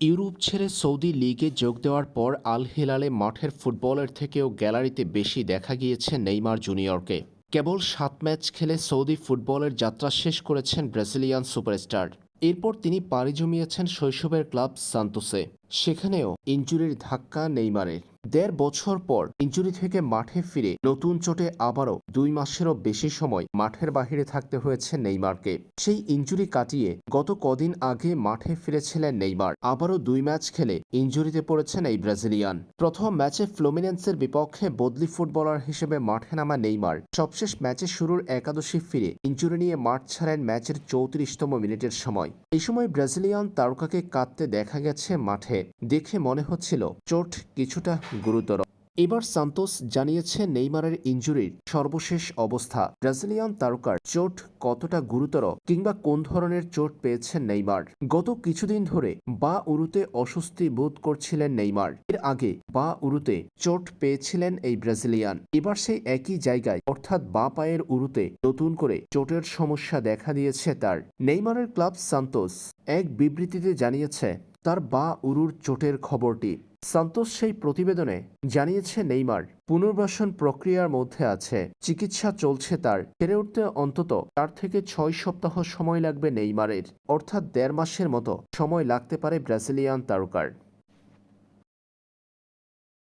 Europe ছেড়ে Saudi লিগে যোগ দেওয়ার পর আল হিলালে মাঠের ফুটবলের থেকেও গ্যালারিতে বেশি দেখা গিয়েছে নেইমার জুনিয়রকে। কেবল সাত ম্যাচ খেলে সৌদি ফুটবলের যাত্রা শেষ করেছেন ব্রাজিলিয়ান সুপারস্টার। এরপর তিনি পাড়ি জমিয়েছেন শৈশবের ক্লাব সান্তোসে। সেখানেও ইঞ্জুরির ধাক্কা নেইমারের। দেড় বছর পর ইঞ্জুরি থেকে মাঠে ফিরে নতুন চোটে আবারও দুই মাসেরও বেশি সময় মাঠের বাহিরে থাকতে হয়েছে নেইমারকে। সেই ইঞ্জুরি কাটিয়ে গত কদিন আগে মাঠে ফিরেছিলেন নেইমার। আবারও দুই ম্যাচ খেলে ইঞ্জুরিতে পড়েছেন এই ব্রাজিলিয়ান। প্রথম ম্যাচে ফ্লোমিনেন্সের বিপক্ষে বদলি ফুটবলার হিসেবে মাঠে নামা নেইমার। সবশেষ ম্যাচে শুরুর একাদশী ফিরে ইঞ্জুরি নিয়ে মাঠ ছাড়েন ম্যাচের চৌত্রিশতম মিনিটের সময়। এই সময় ব্রাজিলিয়ান তারকাকে কাঁদতে দেখা গেছে মাঠে। দেখে মনে হচ্ছিল চোট কিছুটা গুরুতর। এবার সান্তোস জানিয়েছে নেইমারের ইঞ্জুরির সর্বশেষ অবস্থা। ব্রাজিলিয়ান তারকার চোট কতটা গুরুতর কিংবা কোন ধরনের চোট পেয়েছেন নেইমার? গত কিছুদিন ধরে বা উরুতে অস্বস্তি বোধ করছিলেন নেইমার। এর আগে বা উরুতে চোট পেয়েছিলেন এই ব্রাজিলিয়ান। এবার সেই একই জায়গায় অর্থাৎ বা পায়ের উরুতে নতুন করে চোটের সমস্যা দেখা দিয়েছে তার। নেইমারের ক্লাব সান্তোস এক বিবৃতিতে জানিয়েছে, তার বা উরুর চোটের খবরটি। সান্তোস সেই প্রতিবেদনে জানিয়েছে নেইমার, পুনর্বাসন প্রক্রিয়ার মধ্যে আছে, চিকিৎসা চলছে তার ফেরে উঠতে অন্তত চার থেকে ছয় সপ্তাহ সময় লাগবে নেইমারের, অর্থাৎ দেড় মাসের মতো সময় লাগতে পারে ব্রাজিলিয়ান তারকার।